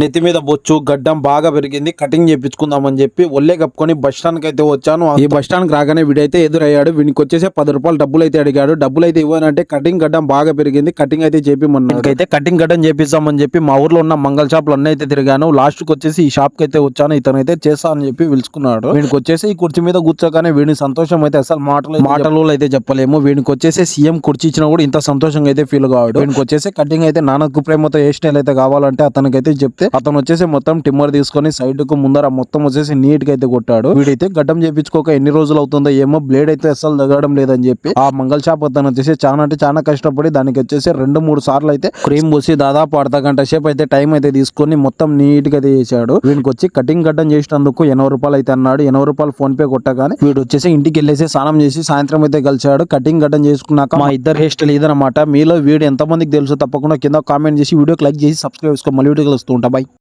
నెత్తి మీద బొచ్చు గడ్డం బాగా పెరిగింది. కటింగ్ చేపించుకుందామని చెప్పి ఒళ్ళే కప్పుకొని బస్ స్టాండ్ అయితే వచ్చాను. ఈ బస్ స్టాండ్కి రాగానే వీడైతే ఎదురయ్యాడు. వీనికి వచ్చేసి పది రూపాయలు డబ్బులు అయితే అడిగాడు. డబ్బులు అయితే ఇవ్వనంటే కటింగ్ గడ్డం బాగా పెరిగింది. కటింగ్ అయితే చేపిమన్నాడు. అయితే కటింగ్ గడ్డం చేపిస్తామని చెప్పి మా ఊర్లో ఉన్న మంగళ షాపులు అన్నీ అయితే తిరిగాను. లాస్ట్కి వచ్చేసి ఈ షాప్కి అయితే వచ్చాను. ఇతను అయితే చేస్తా అని చెప్పి పిలుచుకున్నాడు. వీనికి వచ్చేసి ఈ కుర్చీ మీద కూర్చోగానే వీడి సంతోషం అయితే అసలు మాటలు మాటలు అయితే చెప్పలేము. వీనికి వచ్చేసి సీఎం కుర్చీ ఇచ్చినా కూడా ఇంత సంతోషంగా అయితే ఫీల్ కావాడు. వీనికి వచ్చేసి కటింగ్ అయితే నాన్నకు ప్రేమతో ఏ స్టైల్ అయితే కావాలంటే అతనికి అయితే అతను వచ్చేసి మొత్తం టిమ్మర్ తీసుకొని సైడ్కు ముందర మొత్తం వచ్చేసి నీట్గా అయితే కొట్టాడు. వీడైతే గడ్డం చేపించుకోక ఎన్ని రోజులు అవుతుందో ఏమో బ్లేడ్ అయితే అసలు తగ్గడం లేదని చెప్పి ఆ మంగళ షాప్ అతను వచ్చేసి చాలా అంటే చాలా కష్టపడి దానికి వచ్చేసి రెండు మూడు సార్లు అయితే క్రీమ్ పోసి దాదాపు అర్ధ గంట సేపు అయితే టైం అయితే తీసుకొని మొత్తం నీట్గా అయితే చేశాడు. వీడికి వచ్చి కటింగ్ గడ్డం చేసినందుకు ఎనభై రూపాయలు అయితే అన్నాడు. ఎనభై రూపాయలు ఫోన్ పే కొట్టగానే వీడు వచ్చేసి ఇంటికి వెళ్ళేసి స్నానం చేసి సాయంత్రం అయితే కలిశాడు. కటింగ్ గడ్డం చేసుకున్నాక మా ఇద్దరు హెయిర్ స్టైల్ ఇదనమాట మీలో వీడు ఎంత మందికి తెలుసు తప్పకుండా కింద కామెంట్ చేసి వీడియోకి లైక్ చేసి సబ్స్క్రైబ్ చేసుకో. మళ్ళీ వీడియో కలుస్తూ バイ。